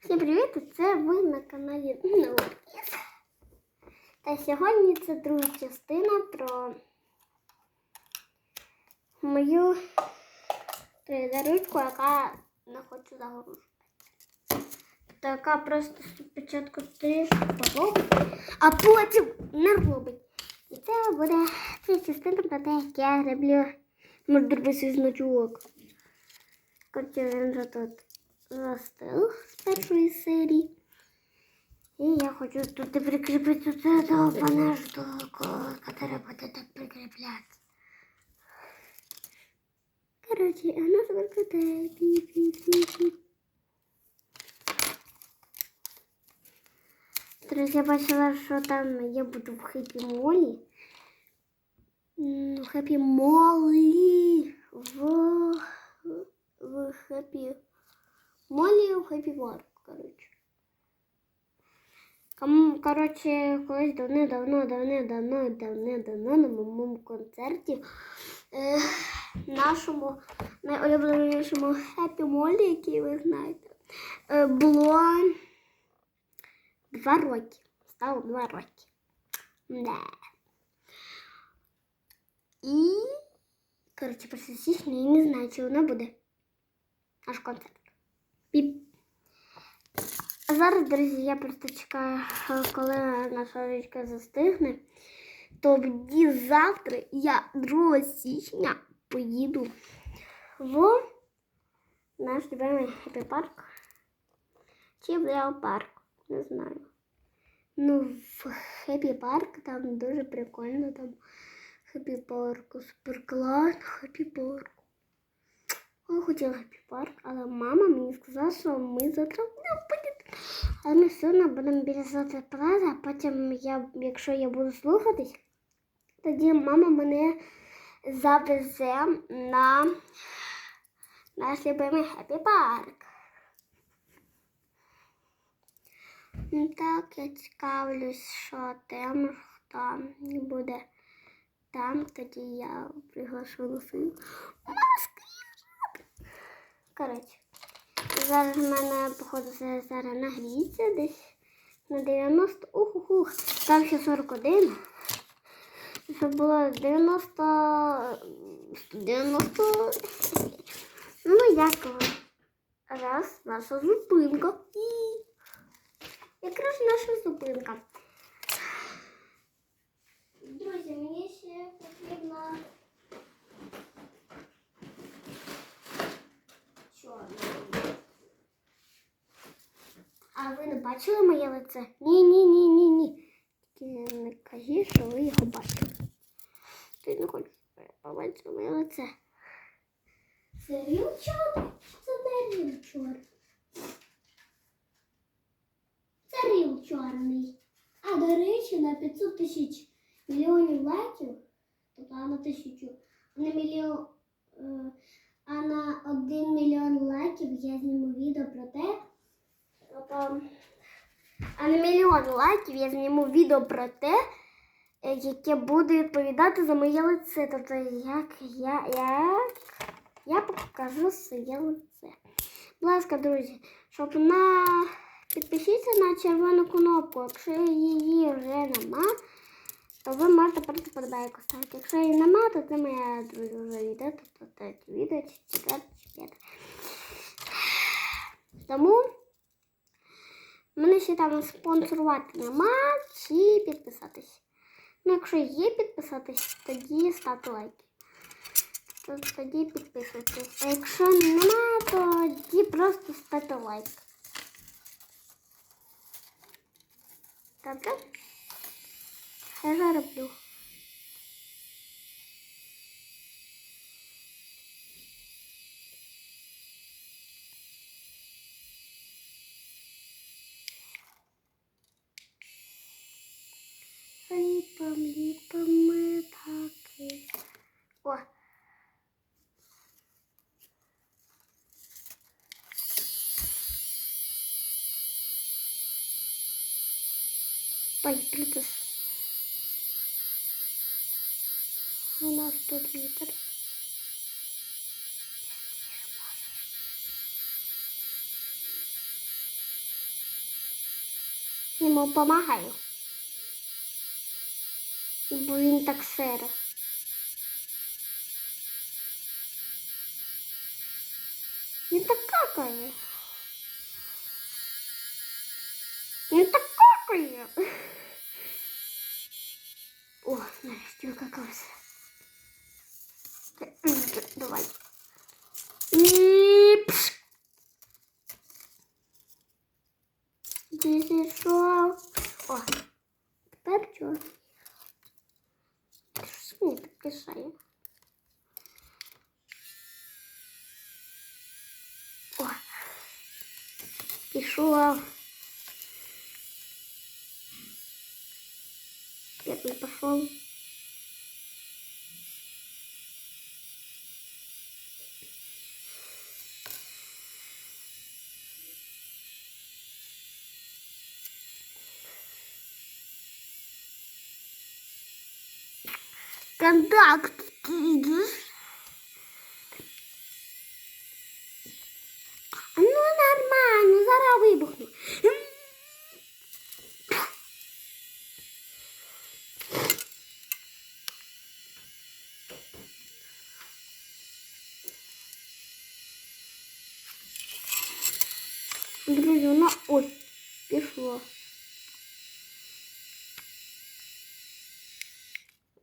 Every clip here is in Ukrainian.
Всім привіт! Це ви на каналі Наукіс. Та сьогодні це друга частина про мою 3D-ручку, яка не хочу загружувати. Така просто спочатку трішки поробить, а потім не робить. І це буде ця частина про те, як я роблю зробити значок. Короче, він вже тут застиг з першої серії. І я хочу тут прикріпити це довбане штуку, яка буде тут прикріпляти. Короче, вона звикає пі-пі-пі-пі. Друзі, я бачила, що там я буду в хеппі молі. В хеппі молі. В, в хеппі молі в хеппі парк, коротше. Коротше, колись давно-давно, давно-давно, давно-давно на моєму концерті е, нашому найулюбленішому хеппі молі, який ви знаєте, е, було два роки. Стало два роки. Да. І, коротше, просто січня я не знаю, чи вона буде наш концерт. Піп. А зараз, друзі, я просто чекаю, коли наша річка застигне. Тоді завтра я 2 січня поїду в наш любимий хеппі парк. Чи в парк, не знаю. Ну, в хеппі парк там дуже прикольно, там хеппі парку, супер клас, хеппі парку. Я хотіла хеппі парк, але мама мені сказала, що ми завтра не будемо. Але ми все одно будемо біля завтра а потім, я, якщо я буду слухатись, тоді мама мене завезе на наш любимий хеппі парк. Ну, Так, я цікавлюсь, що там, хто буде там, тоді я приглашу свою маскрі. Коротше, зараз в мене, походу, це зараз нагріється десь на 90. Ух, ух, ух. Там ще 41. Щоб було 90. 90. Ну, як раз наша зупинка. І якраз наша зупинка. Друзі, мені ще потрібно чорний. А ви не бачили моє лице? Ні, ні, ні, ні, ні. Тільки не кажіть, що ви його бачили. Ти не хочеш, побачила моє лице. Це ріл чорний? Це не ріл чорний. Це ріл чорний. А, до речі, на 500 тисяч мільйонів лайків, тобто на тисячу, на мільйон, е, а на 1 мільйон лайків я зніму відео про те, а на мільйон лайків я зніму відео про те, е, яке буде відповідати за моє лице. Тобто, як я, як я покажу своє лице. Будь ласка, друзі, щоб на підпишіться на червону кнопку. Якщо її вже нема, то ви можете просто подобайку ставити. Якщо її нема, то це моя друзі вже відео, тобто третє відео, чи п'яте. Тому мене ще там спонсорувати нема чи підписатись. Ну, якщо є підписатись, тоді ставте лайки. То тоді підписуйтесь. А якщо нема, то тоді просто ставте лайк. Добре? Я вже роблю. Ой, Bluetooth. У нас тут вітер. Йому допомагаю. Бо так сиро. Він так какає. Він так какає. О, нарешті викакався. Давай. І пш. Ти зійшов. О, тепер що? Що мені? О, пішов. Як не пішов. Контакт кидиш. Ну, нормально, зараз вибухну. Друзі, вона ось пішло.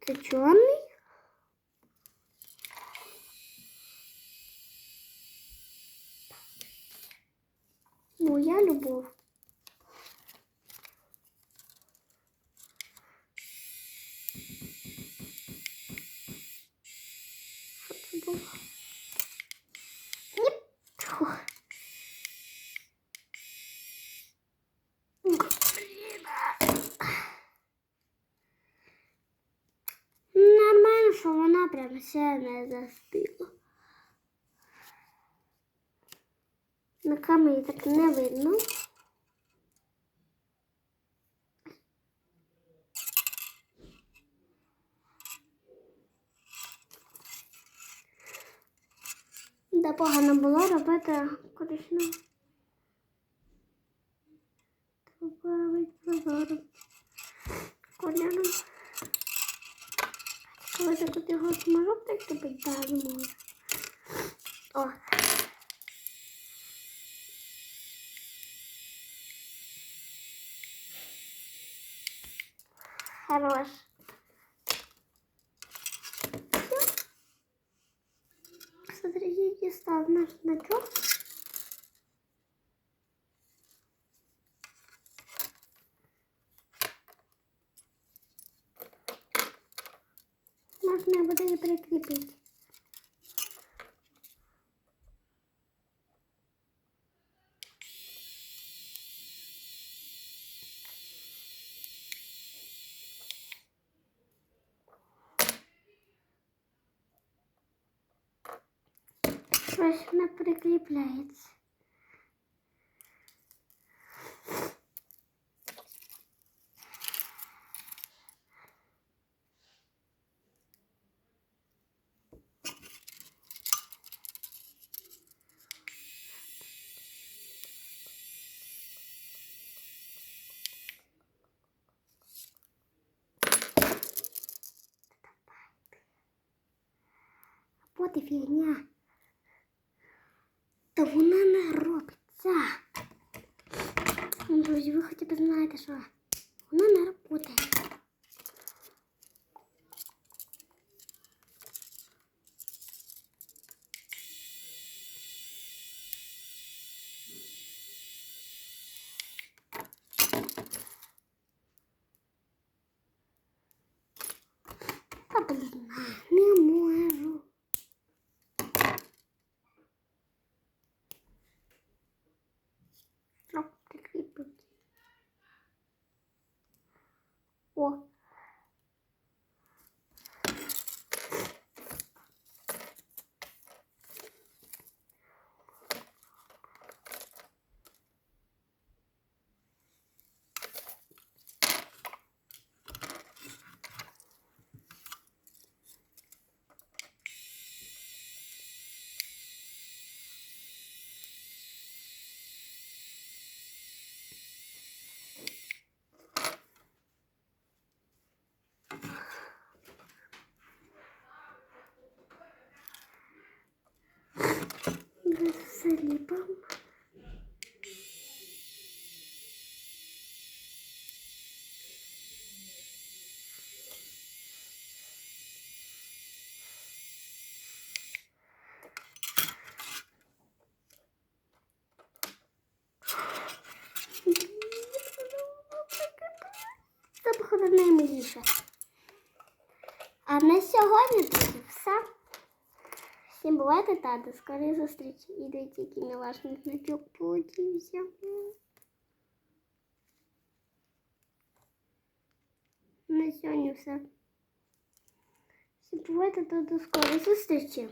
Це чорний? Моя любов. Що це було? Ще не заспіла. На камері так не видно. Де погано було робити коричневим. Добавить прозорим кольором. Коли так от його зможу так тобі да, зможу. О. Хорош. Смотрите, я став наш значок. Буде і прикріпити. От і фігня. Та вона не робиться. Ну, Друзі, ви хоча б знаєте, що вона не працює. Та блін, не можу. Оп, прикріпити. О. ліпимо. Це походу наймиліше. А на сьогодні друзі, все. Всім бувайте та до скорої зустрічі. І дивіться, який милашний значок получився. На сьогодні все. Всім бувайте та до скорої зустрічі.